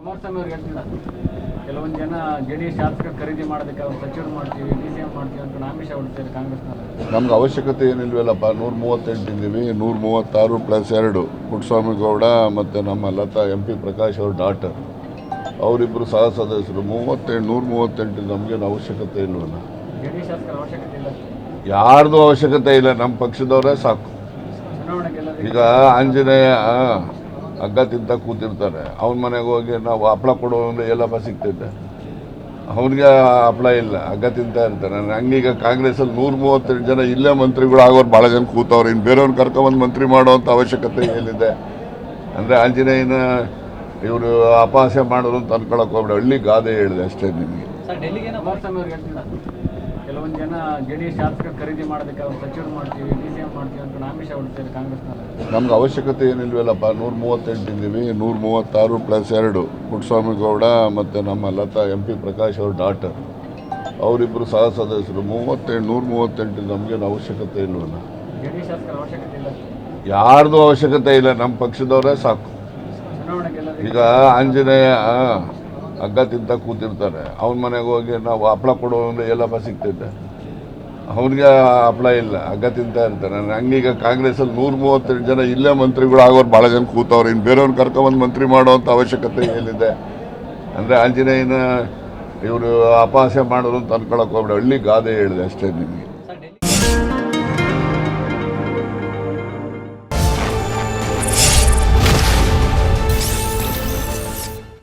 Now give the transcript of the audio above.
ಕುಮಾರಸ್ವಾಮಿ ಅವ್ರು ಹೇಳ್ತಿಲ್ಲ. ಕೆಲವೊಂದು ಜನ ಜೆ ಡಿ ಎಸ್ ಶಾಸಕರು ಖರೀದಿ ಮಾಡೋದಕ್ಕೆ ಅವ್ರು ಸಚಿವರು ಮಾಡ್ತೀವಿ ಡಿ ಸಿ ಎಂ ಮಾಡ್ತೀವಿ ಅಂತ ಆಮಿಷ ಹೊಡ್ತಾರೆ ಕಾಂಗ್ರೆಸ್ನಲ್ಲಿ ನಮ್ಗೆ ಅವಶ್ಯಕತೆ ಏನಿಲ್ವಲ್ಲಪ್ಪ ನೂರ ಮೂವತ್ತೆಂಟು ಇದ್ದೀವಿ ನೂರ ಮೂವತ್ತಾರು ಪ್ಲಸ್ ಎರಡು. ಪುಟ್ಟಸ್ವಾಮಿ ಗೌಡ ಮತ್ತು ನಮ್ಮ ಲತಾ ಎಂ ಪಿ ಪ್ರಕಾಶ್ ಅವ್ರ ಡಾಟರ್. ಅವರಿಬ್ಬರು ಸಹ ಸದಸ್ಯರು. ಮೂವತ್ತೆಂಟು ನೂರ ಮೂವತ್ತೆಂಟು ನಮಗೇನು ಅವಶ್ಯಕತೆ ಇಲ್ವಲ್ಲ? ಯಾರ್ದು ಅವಶ್ಯಕತೆ ಇಲ್ಲ ನಮ್ಮ ಪಕ್ಷದವರೇ ಸಾಕು. ಈಗ ಆಂಜನೇಯ ಹಗ್ಗ ತಿಂತ ಕೂತಿರ್ತಾರೆ. ಅವನ ಮನೆಗೆ ಹೋಗಿ ನಾವು ಹಪ್ಳ ಕೊಡು ಅಂದರೆ ಎಲ್ಲಪ್ಪ ಸಿಗ್ತಿದ್ದೆ ಅವನಿಗೆ ಹಪ್ಪಳ ಇಲ್ಲ, ಹಗ್ಗ ತಿಂತಾ ಇರ್ತಾನೆ ಹಂಗೀಗ ಕಾಂಗ್ರೆಸ್ಸಲ್ಲಿ ನೂರ ಮೂವತ್ತೆರಡು ಜನ ಇಲ್ಲೇ ಮಂತ್ರಿಗಳು ಆಗೋರು ಭಾಳ ಜನ ಕೂತವ್ರು. ಇನ್ನು ಬೇರೆಯವ್ರನ್ನ ಕರ್ಕೊಂಬಂದು ಮಂತ್ರಿ ಮಾಡೋವಂಥ ಅವಶ್ಯಕತೆ ಏನಿದೆ? ಅಂದರೆ ಆಂಜನೇಯನ ಇವರು ಅಪಹಾಸ್ಯ ಮಾಡೋದು ಅಂತ ಅನ್ಕೊಳಕ್ಕೆ ಹೋಗ್ಬಿಡ. ಹಳ್ಳಿ ಗಾದೆ ಹೇಳಿದೆ ಅಷ್ಟೇ ನಿಮಗೆ. ಕೆಲವೊಂದು ಜನ ಜೆ ಡಿ ಎಸ್ ಶಾಸಕರು ಖರೀದಿ ಮಾಡೋದಕ್ಕೆ ಅವ್ರು ಸಚಿವರು ಮಾಡ್ತೀವಿ ಡಿ ಸಿ ಎಂ ಮಾಡ್ತೀವಿ ಅಂತ ಆಮಿಷ ಹೊಡ್ತಾರೆ ಕಾಂಗ್ರೆಸ್ನಲ್ಲಿ ನಮ್ಗೆ ಅವಶ್ಯಕತೆ ಏನಿಲ್ವಲ್ಲಪ್ಪ ನೂರ ಮೂವತ್ತೆಂಟು ಇದ್ದೀವಿ ನೂರ ಮೂವತ್ತಾರು ಪ್ಲಸ್ ಎರಡು. ಪುಟ್ಟಸ್ವಾಮಿ ಗೌಡ ಮತ್ತು ನಮ್ಮ ಲತಾ ಎಂ ಪಿ ಪ್ರಕಾಶ್ ಅವ್ರ ಡಾಟರ್. ಅವರಿಬ್ಬರು ಸಹ ಸದಸ್ಯರು. ಮೂವತ್ತೆಂಟು ನೂರ ಮೂವತ್ತೆಂಟು ನಮಗೇನು ಅವಶ್ಯಕತೆ ಇಲ್ವಲ್ಲ? ಯಾರ್ದು ಅವಶ್ಯಕತೆ ಇಲ್ಲ ನಮ್ಮ ಪಕ್ಷದವರೇ ಸಾಕು. ಈಗ ಆಂಜನೇಯ ಹಗ್ಗ ತಿಂತ ಕೂತಿರ್ತಾರೆ. ಅವನ ಮನೆಗೆ ಹೋಗಿ ನಾವು ಹಪ್ಳ ಕೊಡು ಅಂದರೆ ಎಲ್ಲಪ್ಪ ಸಿಗ್ತಿದ್ದೆ ಅವನಿಗೆ ಹಪ್ಪಳ ಇಲ್ಲ, ಹಗ್ಗ ತಿಂತಾ ಇರ್ತಾನೆ ಹಂಗೀಗ ಕಾಂಗ್ರೆಸ್ಸಲ್ಲಿ ನೂರ ಮೂವತ್ತೆರಡು ಜನ ಇಲ್ಲೇ ಮಂತ್ರಿಗಳು ಆಗೋರು ಭಾಳ ಜನ ಕೂತವ್ರು. ಇನ್ನು ಬೇರೆಯವ್ರನ್ನ ಕರ್ಕೊಂಬಂದು ಮಂತ್ರಿ ಮಾಡೋವಂಥ ಅವಶ್ಯಕತೆ ಏನಿದೆ? ಅಂದರೆ ಆಂಜನೇಯನ ಇವರು ಅಪಹಾಸ್ಯ ಮಾಡೋದು ಅಂತ ಅನ್ಕೊಳಕ್ಕೆ ಹೋಗ್ಬೇಡ. ಹಳ್ಳಿ ಗಾದೆ ಹೇಳಿದೆ ಅಷ್ಟೇ ನಿಮಗೆ.